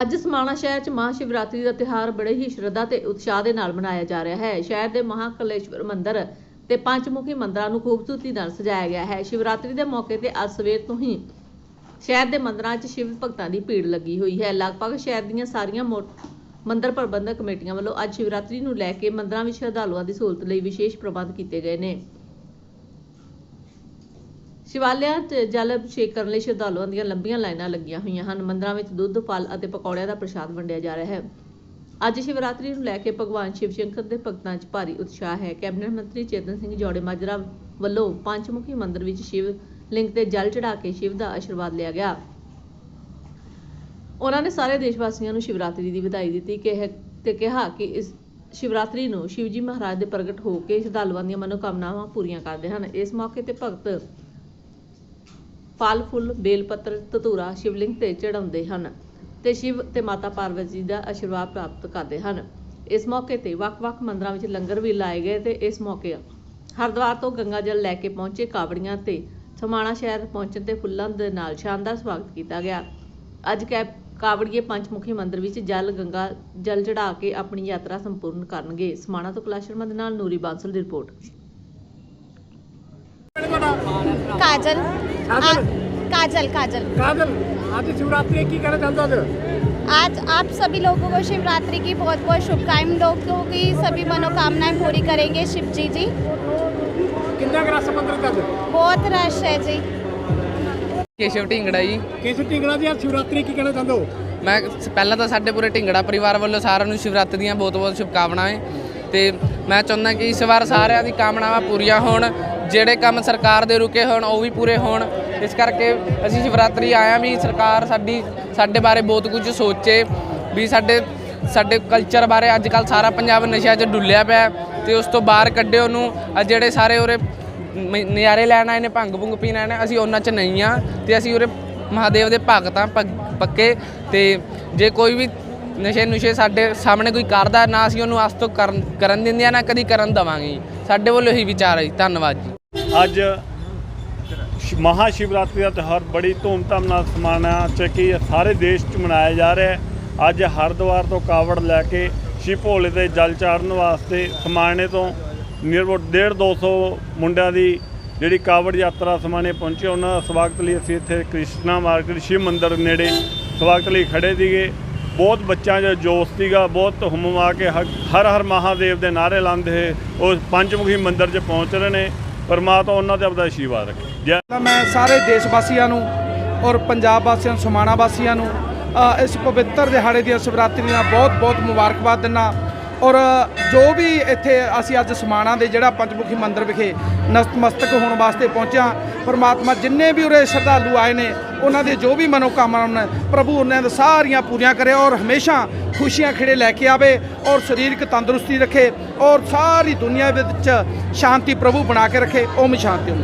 ਅੱਜ ਸਮਾਣਾ ਸ਼ਹਿਰ 'ਚ ਮਹਾਸ਼ਿਵਰਾਤਰੀ ਦਾ ਤਿਉਹਾਰ ਬੜੇ ਹੀ ਸ਼ਰਧਾ ਤੇ ਉਤਸ਼ਾਹ ਦੇ ਨਾਲ ਮਨਾਇਆ ਜਾ ਰਿਹਾ ਹੈ। ਸ਼ਹਿਰ ਦੇ ਮਹਾਕਲੇਸ਼ਵਰ ਮੰਦਿਰ ਤੇ ਪੰਚਮੁਖੀ ਮੰਦਰਾਂ ਨੂੰ ਖੂਬਸੂਰਤੀ ਨਾਲ ਸਜਾਇਆ ਗਿਆ ਹੈ। ਸ਼ਿਵਰਾਤਰੀ ਦੇ ਮੌਕੇ ਤੇ ਅੱਜ ਸਵੇਰ ਤੋਂ ਹੀ ਸ਼ਹਿਰ ਦੇ ਮੰਦਰਾਂ 'ਚ ਸ਼ਿਵ ਭਗਤਾਂ ਦੀ ਭੀੜ ਲੱਗੀ ਹੋਈ ਹੈ। ਲਗਭਗ ਸ਼ਹਿਰ ਦੀਆਂ ਸਾਰੀਆਂ ਮੋ- ਮੰਦਿਰ ਪ੍ਰਬੰਧਕ ਕਮੇਟੀਆਂ ਵੱਲੋਂ ਅੱਜ ਸ਼ਿਵਰਾਤਰੀ ਨੂੰ ਲੈ ਕੇ ਮੰਦਰਾਂ ਵਿੱਚ ਸ਼ਰਧਾਲੂਆਂ ਦੀ ਸਹੂਲਤ ਲਈ ਵਿਸ਼ੇਸ਼ ਪ੍ਰਬੰਧ ਕੀਤੇ ਗਏ ਨੇ। ਸ਼ਿਵਾਲਿਆਂ 'ਚ ਜਲ ਅਭਿਸ਼ੇਕ ਕਰਨ ਲਈ ਸ਼ਰਧਾਲੂਆਂ ਦੀਆਂ ਲੰਬੀਆਂ ਲਾਈਨਾਂ ਲੱਗੀਆਂ ਹੋਈਆਂ ਹਨ। ਮੰਦਰਾਂ ਵਿੱਚ ਦੁੱਧ, ਫਲ ਅਤੇ ਪਕੌੜਿਆਂ ਦਾ ਪ੍ਰਸ਼ਾਦ ਵੰਡਿਆ ਜਾ ਰਿਹਾ ਹੈ। ਅੱਜ ਸ਼ਿਵਰਾਤਰੀ ਨੂੰ ਲੈ ਕੇ ਭਗਵਾਨ ਸ਼ਿਵ ਸ਼ੰਕਰ ਦੇ ਭਗਤਾਂ 'ਚ ਭਾਰੀ ਉਤਸ਼ਾਹ ਹੈ। ਕੈਬਨਿਟ ਮੰਤਰੀ ਚੇਤਨ ਸਿੰਘ ਜੋੜੇ ਮਾਜਰਾ ਵੱਲੋਂ ਪੰਚਮੁਖੀ ਮੰਦਿਰ ਵਿੱਚ ਸ਼ਿਵ ਲਿੰਗ ਤੇ ਜਲ ਚੜਾ ਕੇ ਸ਼ਿਵ ਦਾ ਆਸ਼ੀਰਵਾਦ ਲਿਆ ਗਿਆ। ਉਹਨਾਂ ਨੇ ਸਾਰੇ ਦੇਸ਼ ਵਾਸੀਆਂ ਨੂੰ ਸ਼ਿਵਰਾਤਰੀ ਦੀ ਵਧਾਈ ਦਿੱਤੀ ਕਿ ਤੇ ਕਿਹਾ ਕਿ ਇਸ ਸ਼ਿਵਰਾਤਰੀ ਨੂੰ ਸ਼ਿਵਜੀ ਮਹਾਰਾਜ ਦੇ ਪ੍ਰਗਟ ਹੋ ਕੇ ਸ਼ਰਧਾਲੂਆਂ ਦੀਆਂ ਮਨੋਕਾਮਨਾਵਾਂ ਪੂਰੀਆਂ ਕਰਦੇ ਹਨ। ਇਸ ਮੌਕੇ ਤੇ ਭਗਤ ਫਲ, ਫੁੱਲ, ਬੇਲ ਪੱਤਰ ਧਤੂਰਾ, ਸ਼ਿਵਲਿੰਗ ਤੇ ਚੜਾਉਂਦੇ ਹਨ ਤੇ ਸ਼ਿਵ ਤੇ ਮਾਤਾ ਪਾਰਵਤੀ ਜੀ ਦਾ ਆਸ਼ੀਰਵਾਦ ਪ੍ਰਾਪਤ ਕਰਦੇ ਹਨ। ਇਸ ਮੌਕੇ ਤੇ ਵੱਖ-ਵੱਖ ਮੰਦਰਾਂ ਵਿੱਚ ਲੰਗਰ ਵੀ ਲਾਏ ਗਏ ਤੇ ਇਸ ਮੌਕੇ ਹਰਿਦੁਆਰ ਤੋਂ ਗੰਗਾ ਜਲ ਲੈ ਕੇ ਪਹੁੰਚੇ ਕਾਵੜੀਆਂ ਤੇ ਸਮਾਣਾ ਸ਼ਹਿਰ ਪਹੁੰਚਣ ਤੇ ਫੁੱਲਾਂ ਦੇ ਨਾਲ ਸ਼ਾਨਦਾਰ ਸਵਾਗਤ ਕੀਤਾ ਗਿਆ। ਅੱਜ ਕੈ ਕਾਵੜੀਏ ਪੰਚਮੁਖੀ ਮੰਦਿਰ ਵਿੱਚ ਜਲ, ਗੰਗਾ, ਜਲ ਚੜਾ ਕੇ ਆਪਣੀ ਯਾਤਰਾ ਸੰਪੂਰਨ ਕਰਨਗੇ। ਸਮਾਣਾ ਤੋਂ ਕੈਲਾਸ਼ ਸ਼ਰਮਾ ਦੇ ਨਾਲ ਨੂਰੀ ਬਾਂਸਲ ਦੀ ਰਿਪੋਰਟ। काजल आ, काजल काजल काजल आज शिवरात्रि की कहना चाहता था आज आप सभी लोगों को शिवरात्रि की बहुत बहुत शुभकामनाएं लोगों की सभी मनोकामनाएं पूरी करेंगे शिव जी जी कितना का रास्ता मंदिर का बहुत रश है जी ਕੇਸ਼ਵ ਢਿੰਗੜਾ ਜੀ केसर टिंगड़ा जी आज शिवरात्रि की कहना चाहते हो ਮੈਂ ਪਹਿਲਾਂ ਤਾਂ ਸਾਡੇ ਪੂਰੇ ਢਿੰਗੜਾ ਪਰਿਵਾਰ ਵੱਲੋਂ ਸਾਰਿਆਂ ਨੂੰ ਸ਼ਿਵਰਾਤਰੀ ਦੀਆਂ ਬਹੁਤ-ਬਹੁਤ ਸ਼ੁਭਕਾਮਨਾਵਾਂ ਤੇ ਮੈਂ ਚਾਹੁੰਦਾ ਕਿ ਇਸ ਵਾਰ ਸਾਰਿਆਂ ਦੀ ਕਾਮਨਾਵਾਂ ਪੂਰੀਆਂ ਹੋਣ ਜਿਹੜੇ ਕੰਮ ਸਰਕਾਰ ਦੇ ਰੁਕੇ ਹੋਣ, ਉਹ ਵੀ ਪੂਰੇ ਹੋਣ। ਇਸ ਕਰਕੇ ਅਸੀਂ ਸ਼ਿਵਰਾਤਰੀ ਆਇਆ ਵੀ ਸਰਕਾਰ ਸਾਡੀ, ਸਾਡੇ ਬਾਰੇ ਬਹੁਤ ਕੁਝ ਸੋਚੇ, ਵੀ ਸਾਡੇ ਸਾਡੇ ਕਲਚਰ ਬਾਰੇ ਅੱਜ ਕੱਲ ਸਾਰਾ ਪੰਜਾਬ ਨਸ਼ਿਆਂ 'ਚ ਡੁੱਲਿਆ ਪਿਆ ਹੈ ਤੇ ਉਸ ਤੋਂ ਬਾਹਰ ਕੱਢੇ ਉਹਨੂੰ। ਆ ਜਿਹੜੇ ਸਾਰੇ ਉਰੇ ਮ- ਨਜ਼ਾਰੇ ਲੈਣ ਆਏ ਨੇ, ਭੰਗ ਭੁੰਗ ਪੀਣ ਆਏ ਨੇ, ਅਸੀਂ ਉਹਨਾਂ 'ਚ ਨਹੀਂ ਆ ਤੇ ਅਸੀਂ ਉਰੇ ਮਹਾਦੇਵ ਦੇ ਭਗਤ ਹਾਂ ਪੱਕੇ ਤੇ ਜੇ ਕੋਈ ਵੀ ਨਸ਼ੇ ਨੁਸ਼ੇ ਸਾਡੇ ਸਾਹਮਣੇ ਕੋਈ ਕਰਦਾ, ਨਾ ਅਸੀਂ ਉਹਨੂੰ ਅੱਜ ਤੋਂ ਕਰਨ ਦਿੰਦੇ ਆ ਨਾ ਕਦੀ ਕਰਨ ਦਵਾਂਗੇ। ਸਾਡੇ ਵੱਲੋਂ ਇਹੀ ਵਿਚਾਰ ਹੈ ਜੀ। ਧੰਨਵਾਦ ਜੀ। ਅੱਜ ਸ਼- ਮਹਾ ਸ਼ਿਵਰਾਤਰੀ ਦਾ ਤਿਉਹਾਰ ਬੜੀ ਧੂਮਧਾਮ ਨਾਲ ਸਮਾਣਾ ਚ ਕੀ ਸਾਰੇ ਦੇਸ਼ 'ਚ ਮਨਾਇਆ ਜਾ ਰਿਹਾ ਹੈ। ਅੱਜ ਹਰਿਦੁਆਰ ਤੋਂ ਕਾਵੜ ਲੈ ਕੇ ਸ਼ਿਵ ਭੋਲੇ ਤੇ ਜਲ ਚਾੜਨ ਵਾਸਤੇ ਸਮਾਣੇ ਤੋਂ ਨਿਰਵਟ 1.5 200 ਮੁੰਡਿਆਂ ਦੀ ਜਿਹੜੀ ਕਾਵੜ ਯਾਤਰਾ ਸਮਾਣੇ ਪਹੁੰਚੇ, ਉਹਨਾਂ ਦਾ ਸਵਾਗਤ ਲਈ ਅਸੀਂ ਇੱਥੇ ਕ੍ਰਿਸ਼ਨਾ ਮਾਰਕੀਟ, ਸ਼ਿਵ ਮੰਦਿਰ ਨੇੜੇ ਸਵਾਗਤ ਲਈ ਖੜੇ ਸੀਗੇ। ਬਹੁਤ ਬੱਚਿਆਂ 'ਚ ਜੋਸ਼ ਸੀਗਾ, ਬਹੁਤ ਹੁਮਮਾ ਕੇ ਹ- ਹਰ ਹਰ ਮਹਾਦੇਵ ਦੇ ਨਾਅਰੇ ਲਾਉਂਦੇ ਹੋਏ ਉਹ ਪੰਚਮੁਖੀ ਮੰਦਿਰ 'ਚ ਪਹੁੰਚ ਰਹੇ ਨੇ। ਪਰਮਾਤਮਾ ਉਹਨਾਂ ਤੇ ਆਪਦਾ ਆਸ਼ੀਰਵਾਦ ਰੱਖੇ। ਜੈ ਤਾਂ ਮੈਂ ਸਾਰੇ ਦੇਸ਼ ਵਾਸੀਆਂ ਨੂੰ ਔਰ ਪੰਜਾਬ ਵਾਸੀਆਂ ਨੂੰ, ਸਮਾਣਾ ਵਾਸੀਆਂ ਨੂੰ ਇਸ ਪਵਿੱਤਰ ਦਿਹਾੜੇ ਦੀਆਂ ਸ਼ਿਵਰਾਤਰੀ ਦੀਆਂ ਬਹੁਤ-ਬਹੁਤ ਮੁਬਾਰਕਬਾਦ ਦਿੰਦਾ ਔਰ ਜੋ ਵੀ ਇੱਥੇ ਅਸੀਂ ਅੱਜ ਸਮਾਣਾ ਦੇ ਜਿਹੜਾ ਪੰਚਮੁਖੀ ਮੰਦਿਰ ਵਿਖੇ ਨਤਮਸਤਕ ਹੋਣ ਵਾਸਤੇ ਪਹੁੰਚਿਆ, ਪਰਮਾਤਮਾ ਜਿੰਨੇ ਵੀ ਉਰੇ ਸ਼ਰਧਾਲੂ ਆਏ ਨੇ, ਉਹਨਾਂ ਦੇ ਜੋ ਵੀ ਮਨੋਕਾਮਨਾ ਪ੍ਰਭੂ ਉਹਨਾਂ ਦੇ ਸਾਰੀਆਂ ਪੂਰੀਆਂ ਕਰੇ ਔਰ ਹਮੇਸ਼ਾ ਖੁਸ਼ੀਆਂ ਖਿੜੇ ਲੈ ਕੇ ਆਵੇ ਔਰ ਸਰੀਰਕ ਤੰਦਰੁਸਤੀ ਰੱਖੇ ਔਰ ਸਾਰੀ ਦੁਨੀਆ ਵਿੱਚ ਸ਼ਾਂਤੀ ਪ੍ਰਭੂ ਬਣਾ ਕੇ ਰੱਖੇ, ਓਮ ਸ਼ਾਂਤੀ। ਓਮ